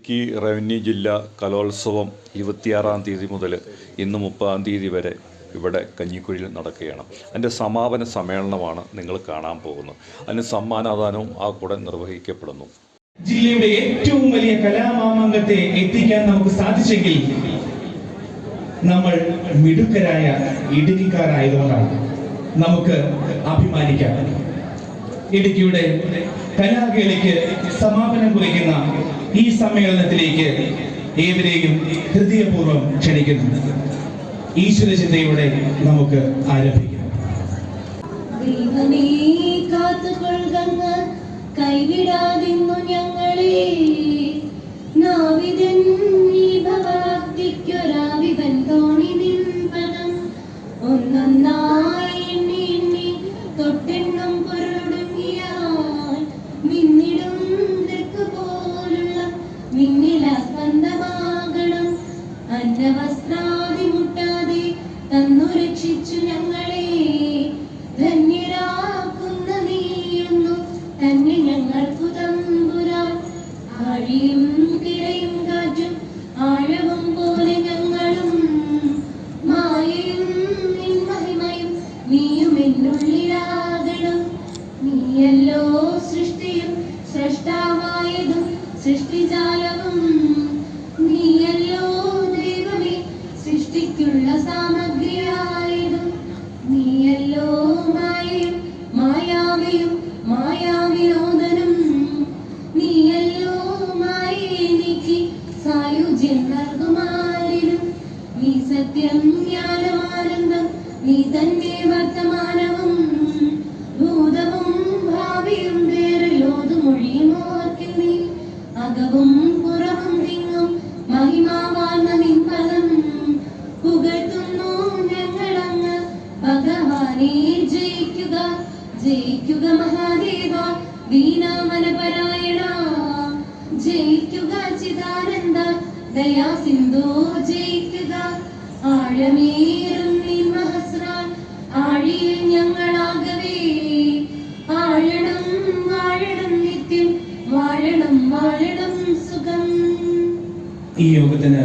Idukki revenue ജില്ലാ കലോത്സവം ഇരുപത്തിയാറാം തീയതി മുതൽ ഇന്ന് മുപ്പതാം തീയതി വരെ ഇവിടെ കഞ്ഞിക്കുഴിയിൽ നടക്കുകയാണ്. അതിന്റെ സമാപന സമ്മേളനമാണ് നിങ്ങൾ കാണാൻ പോകുന്നത്. അതിന് സമ്മാനദാനവും ആ കൂടെ നിർവഹിക്കപ്പെടുന്നു. ജില്ലയുടെ ഏറ്റവും വലിയ കലാമാമംഗത്തെ എത്തിക്കാൻ നമുക്ക് സാധിച്ചെങ്കിൽ നമ്മൾ മിടുക്കരായ ഇടുക്കിക്കാരായതുകൊണ്ടാണ്. നമുക്ക് അഭിമാനിക്കാം. ഇടുക്കിയുടെ കലാകേളിക്ക് സമാപനം കുറിക്കുന്ന ഈ സമ്മേളനത്തിലേക്ക് ഏവരെയും ഹൃദയപൂർവം ക്ഷണിക്കുന്നു ഈശ്വര ചിന്തയോടെ നമുക്ക് ആരംഭിക്കാം. കൈവിടാതിന്നു ഞങ്ങളെ. നാവിതൻ ജയിക്കുക ചിദാനന്ദ ദയാ സിന്ധു ജയിക്കുക. ആഴമേറും മഹസ്ര ആഴിയിൽ ഞങ്ങളാകവേ. ആഴണം വാഴണം നിത്യം വാഴണം വാഴണം സുഖം. ഈ യോഗത്തിന്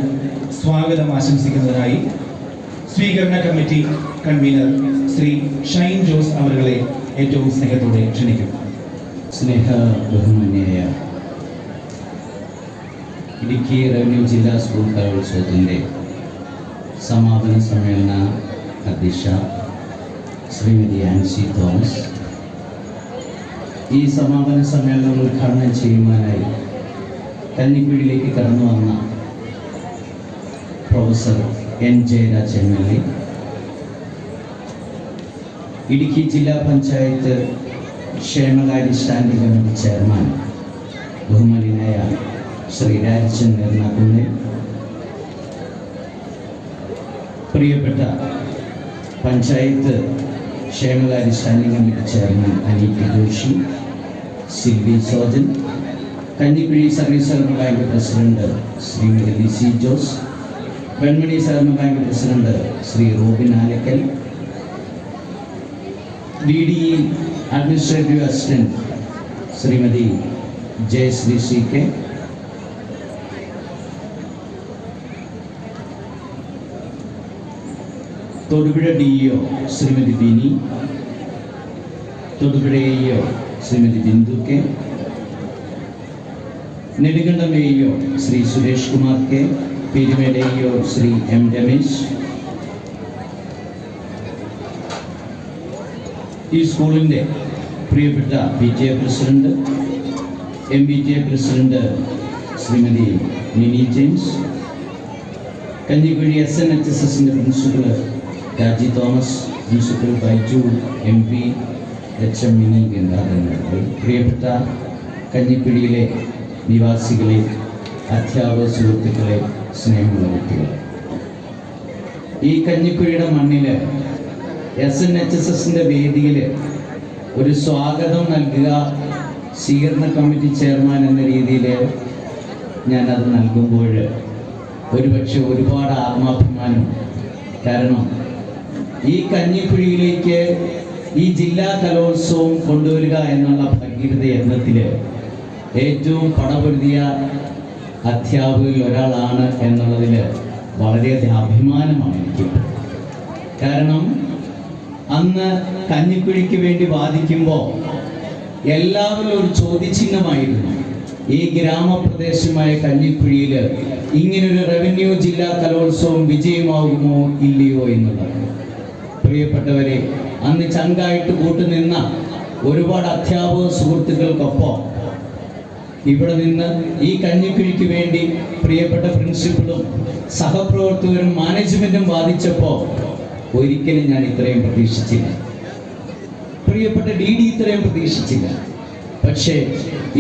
സ്വാഗതം ആശംസിക്കുന്നതിനായി സ്വീകരണ കമ്മിറ്റി കൺവീനർ ശ്രീ ഷൈൻ ജോസ് അവരുടെ ഏറ്റവും സ്നേഹത്തോടെ ക്ഷണിക്കും സ്നേഹ ബഹുമാന്യായ ഇടുക്കി റവന്യൂ ജില്ലാ സ്കൂൾ കലോത്സവത്തിന്റെ സമാപന സമ്മേളന അധ്യക്ഷ ശ്രീമതി ആൻസി തോമസ്. ഈ സമാപന സമ്മേളനം ഉദ്ഘാടനം ചെയ്യുവാനായി കന്നിക്കുഴിയിലേക്ക് കടന്നു വന്ന professor N Jayaraj M L A Idukki ജില്ലാ പഞ്ചായത്ത് ക്ഷേമകാര്യ സ്റ്റാൻഡിംഗ് കമ്മിറ്റി ചെയർമാൻ ബഹുമാനായ ശ്രീ രാജൻ എറണാകുന്നിൽ പ്രിയപ്പെട്ട പഞ്ചായത്ത് ക്ഷേമകാര്യ standing committee chairman Aneet Joshi Silvy Sojan Kanjikuzhi service സഹകരണ ബാങ്ക് പ്രസിഡന്റ് ശ്രീമതി ലിസി ജോസ് പെൺമണി സഹകരണ bank president Shri Robin Alackal D D administrative assistant Shrimati Jayasree C K Thodupuzha D Shrimati Bini. Thodupuzha A Shrimati Bindu K Nedumkandam A Shri Suresh Kumar K Peermade Shri M Ramesh. ഈ സ്കൂളിന്റെ പ്രിയപ്പെട്ട P T A president M B T A president Shrimati Mini James. Kanjikuzhi S N H S എസിന്റെ principal Raji Thomas principal Baiju M P H M Mini Gangadharan. പ്രിയപ്പെട്ട കഞ്ഞിപ്പിടിയിലെ നിവാസികളെ അധ്യാപക സുഹൃത്തുക്കളെ സ്നേഹമുള്ള കുട്ടികൾ ഈ കഞ്ഞിക്കുഴിയുടെ മണ്ണിൽ എസ് എൻ എച്ച് എസ് എസിന്റെ വേദിയിൽ ഒരു സ്വാഗതം നൽകുക സ്വീകരണ കമ്മിറ്റി ചെയർമാൻ എന്ന രീതിയിൽ ഞാനത് നൽകുമ്പോൾ ഒരുപക്ഷെ ഒരുപാട് ആത്മാഭിമാനം കാരണം ഈ കഞ്ഞിക്കുഴിയിലേക്ക് ഈ ജില്ലാ കലോത്സവം കൊണ്ടുവരിക എന്നുള്ള ഭഗീരഥ യത്നത്തിൽ ഏറ്റവും പടപൊരുതിയ അധ്യാപകരിൽ ഒരാളാണ് എന്നുള്ളതിൽ വളരെയധികം അഭിമാനമാണ് എനിക്ക്. കാരണം അന്ന് കഞ്ഞിക്കുഴിക്ക് വേണ്ടി വാദിക്കുമ്പോൾ എല്ലാവരും ഒരു ചോദ്യചിഹ്നമായിരുന്നു. ഈ ഗ്രാമപ്രദേശമായ കഞ്ഞിക്കുഴിയിൽ ഇങ്ങനൊരു റവന്യൂ ജില്ലാ കലോത്സവം വിജയമാകുമോ ഇല്ലയോ എന്നുള്ളത്. പ്രിയപ്പെട്ടവരെ അന്ന് ചങ്കായിട്ട് കൂട്ടുനിന്ന ഒരുപാട് അധ്യാപക സുഹൃത്തുക്കൾക്കൊപ്പം ഇവിടെ നിന്ന് ഈ കഞ്ഞിക്കുഴിക്ക് വേണ്ടി പ്രിയപ്പെട്ട പ്രിൻസിപ്പളും സഹപ്രവർത്തകരും മാനേജ്മെന്റും വാദിച്ചപ്പോൾ ഒരിക്കലും ഞാൻ ഇത്രയും പ്രതീക്ഷിച്ചില്ല. പ്രിയപ്പെട്ട ഡി ഡി ഇത്രയും പ്രതീക്ഷിച്ചില്ല. പക്ഷേ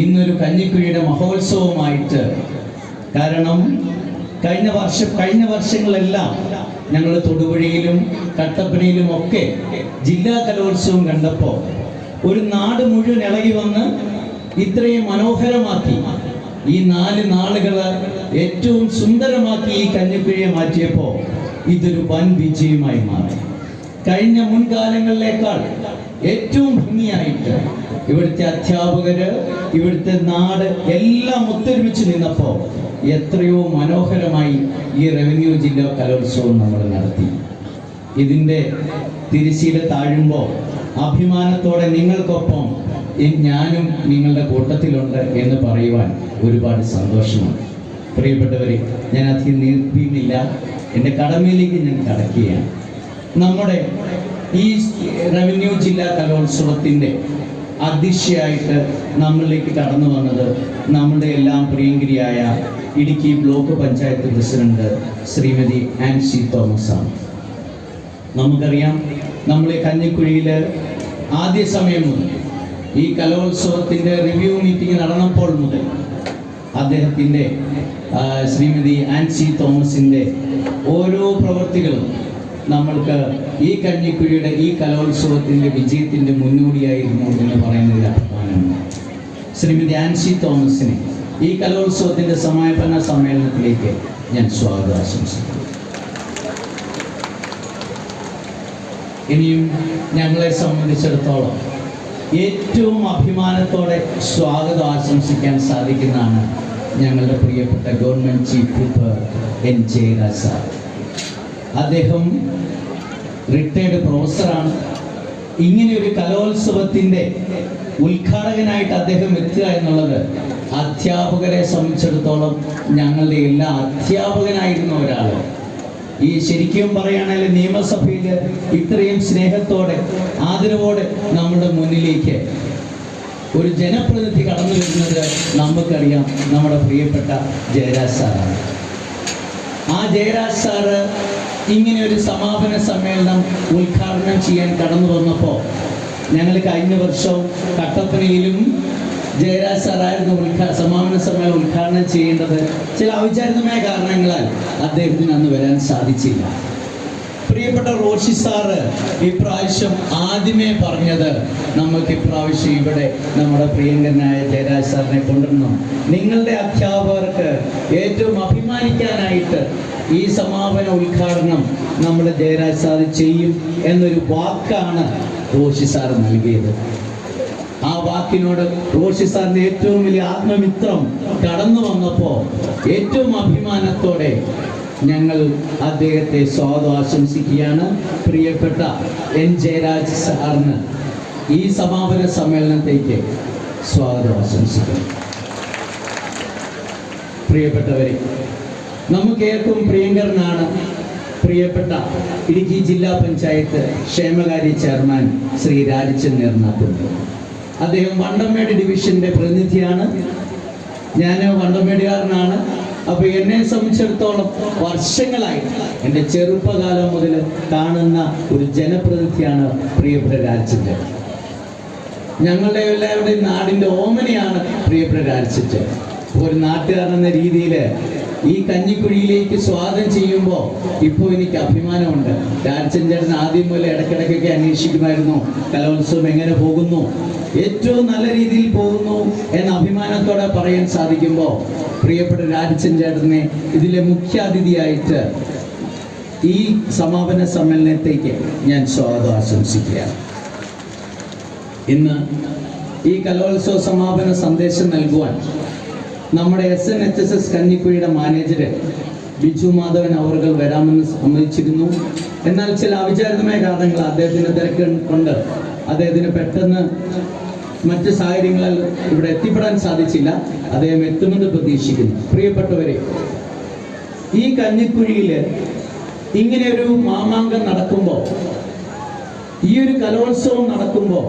ഇന്നൊരു കഞ്ഞിക്കുഴിയുടെ മഹോത്സവമായിട്ട് കാരണം കഴിഞ്ഞ വർഷം കഴിഞ്ഞ വർഷങ്ങളെല്ലാം ഞങ്ങൾ തൊടുപുഴയിലും കട്ടപ്പനയിലും ഒക്കെ ജില്ലാ കലോത്സവം കണ്ടപ്പോൾ ഒരു നാട് മുഴുവൻ ഇളകി വന്ന് ഇത്രയും മനോഹരമാക്കി. ഈ നാല് നാളുകൾ ഏറ്റവും സുന്ദരമാക്കി ഈ കഞ്ഞിക്കുഴിയെ മാറ്റിയപ്പോൾ ഇതൊരു വൻ വിജയമായി മാറി. കഴിഞ്ഞ മുൻകാലങ്ങളിലേക്കാൾ ഏറ്റവും ഭംഗിയായിട്ട് ഇവിടുത്തെ അധ്യാപകര് ഇവിടുത്തെ നാട് എല്ലാം ഒത്തൊരുമിച്ച് നിന്നപ്പോൾ എത്രയോ മനോഹരമായി ഈ റവന്യൂ ജില്ലാ കലോത്സവം നമ്മൾ നടത്തി. ഇതിന്റെ തിരിശീല താഴുമ്പോൾ അഭിമാനത്തോടെ നിങ്ങൾക്കൊപ്പം ഞാനും നിങ്ങളുടെ കൂട്ടത്തിലുണ്ട് എന്ന് പറയുവാൻ ഒരുപാട് സന്തോഷമാണ്. പ്രിയപ്പെട്ടവരെ ഞാൻ അധികം നീർപ്പിക്കുന്നില്ല എന്റെ കടമയിലേക്ക് ഞാൻ കടക്കുകയാണ്. നമ്മുടെ ഈ റവന്യൂ ജില്ലാ കലോത്സവത്തിന്റെ അധ്യക്ഷയായിട്ട് നമ്മളിലേക്ക് കടന്നു വന്നത് നമ്മുടെ എല്ലാം പ്രിയങ്കരിയായ Idukki block panchayat president Shrimati Ancy Thomas ആണ് നമുക്കറിയാം നമ്മളെ കഞ്ഞിക്കുഴിയിൽ ആദ്യ സമയം മുതൽ ഈ കലോത്സവത്തിന്റെ റിവ്യൂ മീറ്റിംഗ് നടന്നപ്പോൾ മുതൽ അദ്ദേഹത്തിന്റെ ശ്രീമതി ആൻസി തോമസിന്റെ ഓരോ പ്രവൃത്തികളും നമ്മൾക്ക് ഈ കഞ്ഞിക്കുഴിയുടെ ഈ കലോത്സവത്തിന്റെ വിജയത്തിന്റെ മുന്നോടിയായിരുന്നു എന്ന് പറയുന്നത് അഭിമാനമുണ്ട് ശ്രീമതി ആൻസി തോമസിനെ ഈ കലോത്സവത്തിന്റെ സമാപന സമ്മേളനത്തിലേക്ക് ഞാൻ സ്വാഗതം ആശംസിക്കുന്നു. ഇനിയും ഞങ്ങളെ സംബന്ധിച്ചിടത്തോളം ഏറ്റവും അഭിമാനത്തോടെ സ്വാഗതം ആശംസിക്കാൻ സാധിക്കുന്നതാണ് ഞങ്ങളുടെ പ്രിയപ്പെട്ട government chief whip N Jayaraj sir. അദ്ദേഹം റിട്ടയർഡ് പ്രൊഫസറാണ്. ഇങ്ങനെ ഒരു കലോത്സവത്തിന്റെ ഉദ്ഘാടകനായിട്ട് അദ്ദേഹം എത്തുക എന്നുള്ളത് അധ്യാപകരെ സംബന്ധിച്ചിടത്തോളം ഞങ്ങളുടെ എല്ലാ അധ്യാപകനായിരുന്ന ഒരാൾ. ഈ ശരിക്കും പറയുകയാണെങ്കിൽ നിയമസഭയിൽ ഇത്രയും സ്നേഹത്തോടെ ആദരവോടെ നമ്മുടെ മുന്നിലേക്ക് ഒരു ജനപ്രതിനിധി കടന്നു വരുന്നത് നമുക്കറിയാം. നമ്മുടെ പ്രിയപ്പെട്ട ജയരാജ് സാറാണ്. ആ ജയരാജ് സാറ് ഇങ്ങനെ ഒരു സമാപന സമ്മേളനം ഉദ്ഘാടനം ചെയ്യാൻ കടന്നു വന്നപ്പോൾ ഞങ്ങൾ കഴിഞ്ഞ വർഷം കട്ടപ്പനയിലും ജയരാജ് സാറായിരുന്നു ഉദ്ഘാ സമാപന സമ്മേളനം ഉദ്ഘാടനം ചെയ്യേണ്ടത്. ചില ഔചാരികമായ കാരണങ്ങളാൽ അദ്ദേഹത്തിന് അന്ന് വരാൻ സാധിച്ചില്ല. പ്രിയപ്പെട്ട റോഷി സാറ് ഇപ്രാവശ്യം ആദ്യമേ പറഞ്ഞത് നമുക്ക് ഇപ്രാവശ്യം ഇവിടെ നമ്മുടെ പ്രിയങ്കരനായ ജയരാജ് സാറിനെ കൊണ്ടുവരണം. നിങ്ങളുടെ അധ്യാപകർക്ക് ഏറ്റവും അഭിമാനിക്കാനായിട്ട് ഈ സമാപന ഉദ്ഘാടനം നമ്മുടെ ജയരാജ് സാർ ചെയ്യും എന്നൊരു വാക്കാണ് റോഷി സാറ് നൽകിയത്. ആ വാക്കിനോട് റോഷി സാറിന്റെ ഏറ്റവും വലിയ ആത്മമിത്രം കടന്നു വന്നപ്പോ ഏറ്റവും അഭിമാനത്തോടെ ഞങ്ങൾ അദ്ദേഹത്തെ സ്വാഗതം ആശംസിക്കുകയാണ്. പ്രിയപ്പെട്ട എൻ ജയരാജ് സാറിന് ഈ സമാപന സമ്മേളനത്തേക്ക് സ്വാഗതം ആശംസിക്കുന്നു. പ്രിയപ്പെട്ടവരെ ഏറ്റവും പ്രിയങ്കരനാണ് പ്രിയപ്പെട്ട ഇടുക്കി ജില്ലാ പഞ്ചായത്ത് ക്ഷേമകാര്യ ചെയർമാൻ ശ്രീ നേർനാഥുണ്ട് അദ്ദേഹം വണ്ടമേട് ഡിവിഷന്റെ പ്രതിനിധിയാണ്. ഞാൻ വണ്ടമേടുകാരനാണ് അപ്പോൾ എന്നെ സംബന്ധിച്ചിടത്തോളം വർഷങ്ങളായി എന്റെ ചെറുപ്പകാലം മുതൽ കാണുന്ന ഒരു ജനപ്രതിനിധിയാണ് പ്രിയപ്പെട്ട രാജ്യത്തെ ഞങ്ങളുടെ എല്ലാവരുടെയും നാടിന്റെ ഓമനയാണ് പ്രിയപ്പെട്ട രാജച്ചറ്റ് ഒരു നാട്ടുകാരൻ എന്ന രീതിയിൽ ഈ കഞ്ഞിക്കുഴിയിലേക്ക് സ്വാഗതം ചെയ്യുമ്പോൾ ഇപ്പോൾ എനിക്ക് അഭിമാനമുണ്ട്. രാജചന്ദ്രൻ ആദ്യം മുതൽ ഇടയ്ക്കിടയ്ക്കൊക്കെ അന്വേഷിക്കുമായിരുന്നു കലോത്സവം എങ്ങനെ പോകുന്നു ഏറ്റവും നല്ല രീതിയിൽ പോകുന്നു എന്ന അഭിമാനത്തോടെ പറയാൻ സാധിക്കുമ്പോൾ പ്രിയപ്പെട്ട രാജചന്ദ്രനെ ഇതിലെ മുഖ്യാതിഥിയായിട്ട് ഈ സമാപന സമ്മേളനത്തേക്ക് ഞാൻ സ്വാഗതം ആശംസിക്കുകയാണ്. ഇന്ന് ഈ കലോത്സവ സമാപന സന്ദേശം നൽകുവാൻ നമ്മുടെ S N H S S കഞ്ഞിക്കുഴിയുടെ manager Biju Madhavan അവർകൾ വരാമെന്ന് സമ്മതിച്ചിരുന്നു. എന്നാൽ ചില അവിചാരിതമായ കാരണങ്ങൾ അദ്ദേഹത്തിന്റെ തിരക്ക് കൊണ്ട് അദ്ദേഹത്തിന് പെട്ടെന്ന് മറ്റ് സാഹചര്യങ്ങളിൽ ഇവിടെ എത്തിപ്പെടാൻ സാധിച്ചില്ല. അദ്ദേഹം എത്തുമെന്ന് പ്രതീക്ഷിക്കുന്നു. പ്രിയപ്പെട്ടവരെ ഈ കഞ്ഞിക്കുഴിയിൽ ഇങ്ങനെ ഒരു മാമാങ്കം നടക്കുമ്പോൾ ഈ ഒരു കലോത്സവം നടക്കുമ്പോൾ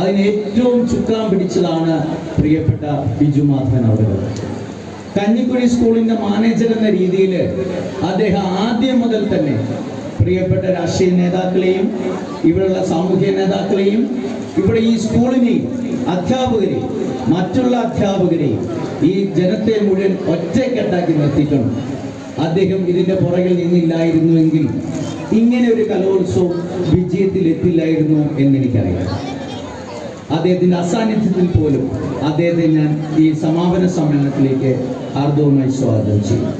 അതിന് ഏറ്റവും ചുക്കാൻ പിടിച്ചതാണ് പ്രിയപ്പെട്ട ബിജു മാധവൻ അവർ കഞ്ഞിക്കുഴി സ്കൂളിന്റെ മാനേജർ എന്ന രീതിയിൽ അദ്ദേഹം ആദ്യം മുതൽ തന്നെ പ്രിയപ്പെട്ട രാഷ്ട്രീയ നേതാക്കളെയും ഇവിടെയുള്ള സാമൂഹ്യ നേതാക്കളെയും ഇവിടെ ഈ സ്കൂളിനെയും അധ്യാപകരെയും മറ്റുള്ള അധ്യാപകരെയും ഈ ജനത്തെ മുഴുവൻ ഒറ്റക്കെട്ടാക്കി നിർത്തിയിട്ടുണ്ട്. അദ്ദേഹം ഇതിന്റെ പുറകിൽ നിന്നില്ലായിരുന്നുവെങ്കിൽ ഇങ്ങനെ ഒരു കലോത്സവം വിജയത്തിൽ എത്തില്ലായിരുന്നു എന്നെനിക്കറിയാം. അദ്ദേഹത്തിന്റെ അസാന്നിധ്യത്തിൽ പോലും അദ്ദേഹത്തെ ഞാൻ ഈ സമാപന സമ്മേളനത്തിലേക്ക് ആർദവമായി സ്വാഗതം ചെയ്യും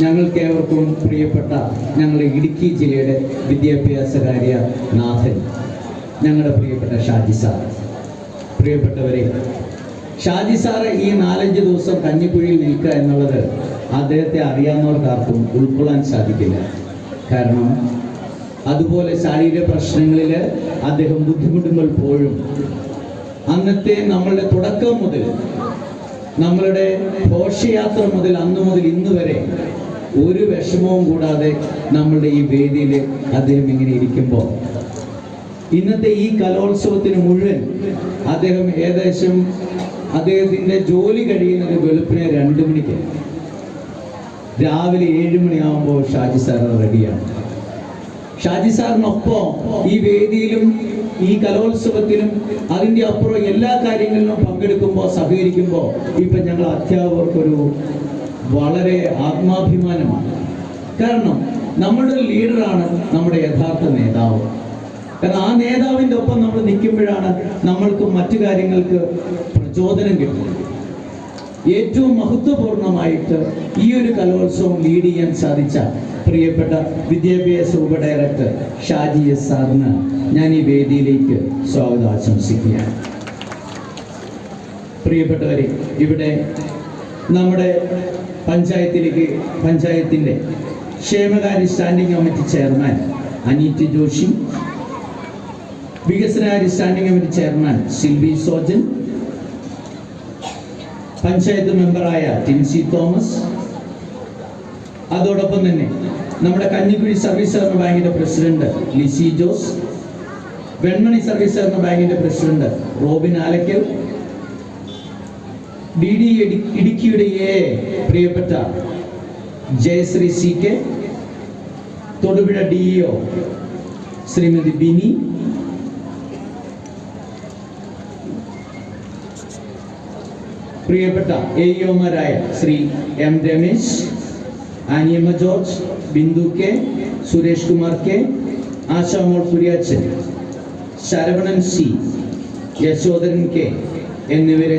ഞങ്ങൾക്ക് ഏവർക്കും പ്രിയപ്പെട്ട ഞങ്ങളുടെ ഇടുക്കി ജില്ലയുടെ വിദ്യാഭ്യാസകാര്യ നാഥൻ ഞങ്ങളുടെ പ്രിയപ്പെട്ട ഷാജി സാർ. പ്രിയപ്പെട്ടവരെ ഷാജി സാറ് ഈ നാലഞ്ച് ദിവസം കഞ്ഞിക്കുഴിയിൽ നിൽക്കുക എന്നുള്ളത് അദ്ദേഹത്തെ അറിയാവുന്നവർക്കാർക്കും ഉൾക്കൊള്ളാൻ സാധിക്കില്ല. കാരണം അതുപോലെ ശാരീരിക പ്രശ്നങ്ങളിൽ അദ്ദേഹം ബുദ്ധിമുട്ടുമ്പോൾ പോഴും അന്നത്തെ നമ്മളുടെ തുടക്കം മുതൽ നമ്മളുടെ ഘോഷയാത്ര മുതൽ അന്ന് മുതൽ ഇന്ന് വരെ ഒരു വിഷമവും കൂടാതെ നമ്മളുടെ ഈ വേദിയിൽ അദ്ദേഹം ഇങ്ങനെ ഇരിക്കുമ്പോൾ ഇന്നത്തെ ഈ കലോത്സവത്തിന് മുഴുവൻ അദ്ദേഹം ഏകദേശം അദ്ദേഹത്തിന്റെ ജോലി കഴിയുന്നത് വെളുപ്പിനെ രണ്ട് മണിക്ക്. രാവിലെ ഏഴ് മണിയാകുമ്പോൾ ഷാജി സാർ റെഡിയാണ്. ഷാജി സാറിനൊപ്പം ഈ വേദിയിലും ഈ കലോത്സവത്തിലും അതിന്റെ അപ്പുറം എല്ലാ കാര്യങ്ങളിലും പങ്കെടുക്കുമ്പോൾ സഹകരിക്കുമ്പോൾ ഇപ്പം ഞങ്ങൾ അധ്യാപകർക്കൊരു വളരെ ആത്മാഭിമാനമാണ്. കാരണം നമ്മുടെ ലീഡറാണ് നമ്മുടെ യഥാർത്ഥ നേതാവ്. കാരണം ആ നേതാവിന്റെ ഒപ്പം നമ്മൾ നിൽക്കുമ്പോഴാണ് നമ്മൾക്ക് മറ്റു കാര്യങ്ങൾക്ക് പ്രചോദനം കിട്ടുന്നത്. ഏറ്റവും മഹത്വപൂർണമായിട്ട് ഈ ഒരു കലോത്സവം ലീഡ് ചെയ്യാൻ സാധിച്ച പ്രിയപ്പെട്ട വിദ്യാഭ്യാസ ഉപഡയറക്ടർ ഷാജി എസ് സാറിന് ഞാൻ ഈ വേദിയിലേക്ക് സ്വാഗതം ആശംസിക്കുകയാണ്. പ്രിയപ്പെട്ടവരെ ഇവിടെ നമ്മുടെ പഞ്ചായത്തിലേക്ക് പഞ്ചായത്തിന്റെ ക്ഷേമകാര്യ standing committee chairman Aneet Joshi വികസനകാര്യ standing committee chairman Silvi Sojan panchayat മെമ്പറായ Tincy Thomas. അതോടൊപ്പം തന്നെ നമ്മുടെ കഞ്ഞിക്കുഴി സർവീസ് സഹകരണ ബാങ്കിന്റെ പ്രസിഡന്റ് ലിസി ജോസ്. വെൺമണി സർവീസ് സഹകരണ ബാങ്കിന്റെ president Robin Alackal. D D ഇടുക്കിയുടെ എ പ്രിയപ്പെട്ട Jayasree C K. Thodupuzha D E O Shrimati Bini. പ്രിയപ്പെട്ട എഇഒമാരായ Shri M Ramesh Aniyamma George Bindu K Suresh Kumar K Ashamol Kuriachan Saravanan C Yashodharan K എന്നിവരെ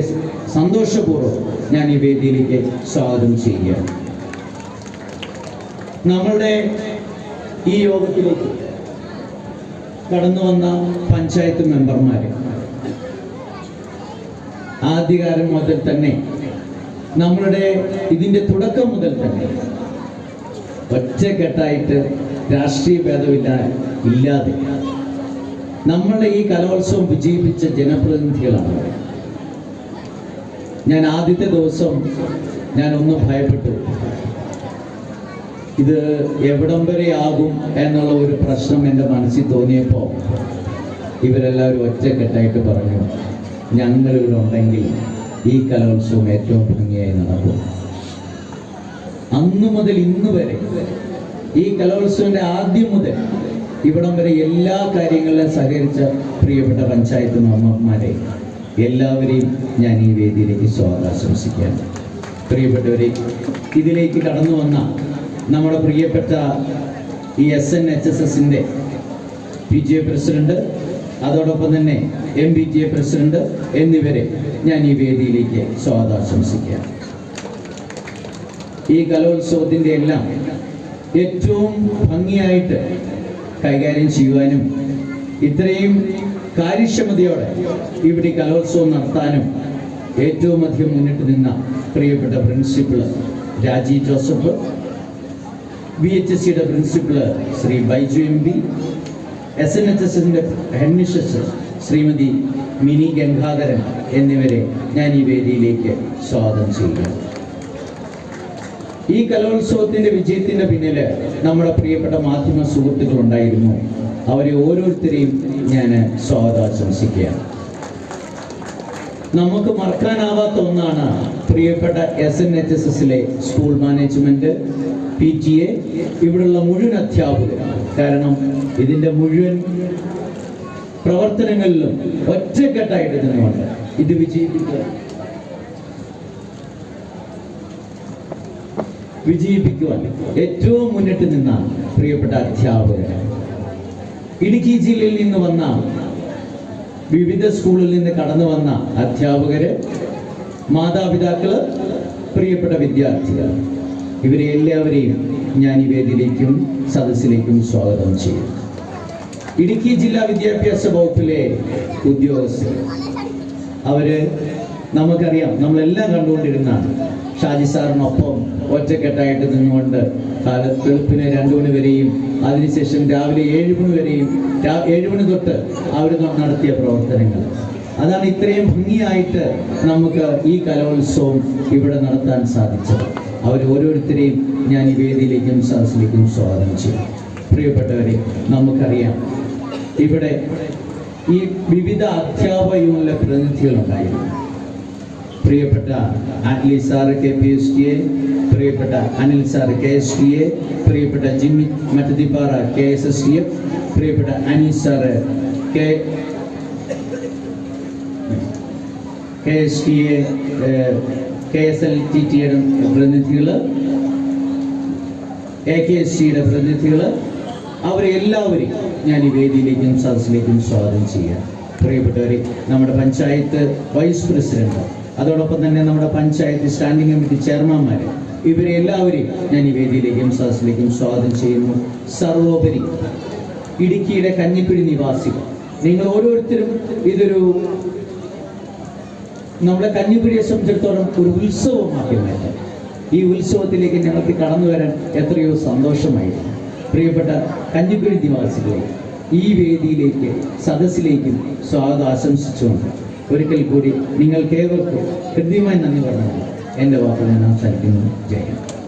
സന്തോഷപൂർവം ഞാൻ ഈ വേദിയിലേക്ക് സ്വാഗതം ചെയ്യുകയാണ്. നമ്മളുടെ ഈ യോഗത്തിലേക്ക് കടന്നു വന്ന പഞ്ചായത്ത് മെമ്പർമാര് ആദ്യകാലം മുതൽ തന്നെ. നമ്മളുടെ ഇതിന്റെ തുടക്കം മുതൽ തന്നെ. ഒറ്റക്കെട്ടായിട്ട് രാഷ്ട്രീയ ഭേദമില്ല ഇല്ലാതെ. നമ്മളെ ഈ കലോത്സവം വിജയിപ്പിച്ച ജനപ്രതിനിധികളാണ് ഞാൻ ആദ്യത്തെ ദിവസം ഞാൻ ഒന്ന് ഭയപ്പെട്ടു. ഇത് എവിടം ആകും എന്നുള്ള ഒരു പ്രശ്നം എന്റെ മനസ്സിൽ തോന്നിയപ്പോൾ ഇവരെല്ലാവരും ഒറ്റക്കെട്ടായിട്ട് പറഞ്ഞു. ഞങ്ങളിവിടെ ഉണ്ടെങ്കിൽ ഈ കലോത്സവം ഏറ്റവും ഭംഗിയായി നടക്കും. അന്ന് മുതൽ ഇന്ന് വരെ ഈ കലോത്സവന്റെ ആദ്യം മുതൽ ഇവിടം വരെ എല്ലാ കാര്യങ്ങളിലും സഹകരിച്ച പ്രിയപ്പെട്ട പഞ്ചായത്ത് മാമ്മമാരെ എല്ലാവരെയും ഞാൻ ഈ വേദിയിലേക്ക് സ്വാഗതം ആശംസിക്കുകയാണ്. പ്രിയപ്പെട്ടവരെ ഇതിലേക്ക് കടന്നു വന്ന നമ്മുടെ പ്രിയപ്പെട്ട ഈ എസ് എൻ എച്ച് എസ് എസിന്റെ പി ജെ പ്രസിഡന്റ് അതോടൊപ്പം തന്നെ M B T A president എന്നിവരെ ഞാൻ ഈ വേദിയിലേക്ക് സ്വാഗതം ആശംസിക്കുകയാണ് ഈ കലോത്സവത്തിന്റെ എല്ലാം ഏറ്റവും ഭംഗിയായിട്ട് കൈകാര്യം ചെയ്യുവാനും ഇത്രയും കാര്യക്ഷമതയോടെ ഇവിടെ കലോത്സവം നടത്താനും ഏറ്റവും അധികം മുന്നിട്ട് നിന്ന പ്രിയപ്പെട്ട principal Raji Joseph V H S സിയുടെ principal Shri Baiju M P S N H എസിന്റെ ഹെഡ്മിസ്ട്രസ് ശ്രീമതി മിനി ഗംഗാധരൻ എന്നിവരെ ഞാൻ ഈ വേദിയിലേക്ക് സ്വാഗതം ചെയ്യുന്നു. ഈ കലോത്സവത്തിന്റെ വിജയത്തിന്റെ പിന്നിൽ നമ്മുടെ പ്രിയപ്പെട്ട മാധ്യമ സുഹൃത്തുക്കൾ ഉണ്ടായിരുന്നു. അവരെ ഓരോരുത്തരെയും ഞാൻ സ്വാഗതം നമുക്ക് മറക്കാനാവാത്ത ഒന്നാണ് പ്രിയപ്പെട്ട എസ് എൻ എച്ച് എസ് എസിലെ school management P T A ഇവിടെയുള്ള മുഴുവൻ അധ്യാപകർ കാരണം ഇതിന്റെ മുഴുവൻ പ്രവർത്തനങ്ങളിലും ഒറ്റക്കെട്ടായിട്ട് നിന്നുകൊണ്ട് ഇത് വിജയിപ്പിക്കുക. വിജയിപ്പിക്കുവാൻ ഏറ്റവും മുന്നിട്ട് നിന്ന പ്രിയപ്പെട്ട അധ്യാപകർ ഇടുക്കി ജില്ലയിൽ നിന്ന് വന്ന വിവിധ സ്കൂളിൽ നിന്ന് കടന്നു വന്ന അധ്യാപകര് മാതാപിതാക്കൾ പ്രിയപ്പെട്ട വിദ്യാർത്ഥികൾ ഇവരെ എല്ലാവരെയും ഞാൻ ഈ വേദിയിലേക്കും സദസ്സിലേക്കും സ്വാഗതം ചെയ്യും ഇടുക്കി ജില്ലാ വിദ്യാഭ്യാസ വകുപ്പിലെ ഉദ്യോഗസ്ഥർ. അവർ നമുക്കറിയാം നമ്മളെല്ലാം കണ്ടുകൊണ്ടിരുന്നാണ് ഷാജി സാറിനൊപ്പം ഒറ്റക്കെട്ടായിട്ട് നിന്നുകൊണ്ട് വെളുപ്പിന് രണ്ടു മണി വരെയും അതിനുശേഷം രാവിലെ ഏഴ് മണി വരെയും ഏഴ് മണി തൊട്ട് അവർ നടത്തിയ പ്രവർത്തനങ്ങൾ. അതാണ് ഇത്രയും ഭംഗിയായിട്ട് നമുക്ക് ഈ കലോത്സവം ഇവിടെ നടത്താൻ സാധിച്ചത്. അവർ ഓരോരുത്തരെയും ഞാൻ ഈ വേദിയിലേക്കും സദസ്സിലേക്കും സ്വാഗതം ചെയ്യും പ്രിയപ്പെട്ടവരെ നമുക്കറിയാം ഇവിടെ ഈ വിവിധ അധ്യാപകങ്ങളിലെ പ്രതിനിധികളുണ്ടായിരുന്നു. പ്രിയപ്പെട്ട Atlee sir K P S T A പ്രിയപ്പെട്ട Anil sir K S T A പ്രിയപ്പെട്ട Jimmy Mattathipara K S S T F പ്രിയപ്പെട്ട Anil sir K K S T A K S L T ടിയുടെ പ്രതിനിധികൾ A K S സിയുടെ പ്രതിനിധികൾ അവരെ എല്ലാവരെയും ഞാൻ ഈ വേദിയിലേക്കും സദസ്സിലേക്കും സ്വാഗതം ചെയ്യാം. പ്രിയപ്പെട്ടവരെ നമ്മുടെ പഞ്ചായത്ത് വൈസ് പ്രസിഡന്റ് അതോടൊപ്പം തന്നെ നമ്മുടെ പഞ്ചായത്ത് സ്റ്റാൻഡിംഗ് കമ്മിറ്റി ചെയർമാൻമാർ ഇവരെ എല്ലാവരെയും ഞാൻ ഈ വേദിയിലേക്കും സദസ്സിലേക്കും സ്വാഗതം ചെയ്യുന്നു. സർവോപരി ഇടുക്കിയുടെ കഞ്ഞിക്കുഴി നിവാസികൾ. നിങ്ങൾ ഓരോരുത്തരും ഇതൊരു നമ്മുടെ കഞ്ഞിപ്പിടിയെ സംബന്ധിച്ചിടത്തോളം ഒരു ഉത്സവമാക്കി മാറ്റാം. ഈ ഉത്സവത്തിലേക്ക് ഞങ്ങൾക്ക് കടന്നു വരാൻ എത്രയോ സന്തോഷമായിരുന്നു. പ്രിയപ്പെട്ട കഞ്ഞിപ്പിടി നിവാസികളെ ഈ വേദിയിലേക്ക് സദസ്സിലേക്കും സ്വാഗതം ആശംസിച്ചുകൊണ്ട് ഒരിക്കൽ കൂടി നിങ്ങൾക്കേവർക്കും ഹൃദ്യമായി നന്ദി പറഞ്ഞു എന്റെ വാക്കുകൾ ഞാൻ അവസാനിക്കുന്നു. ജയം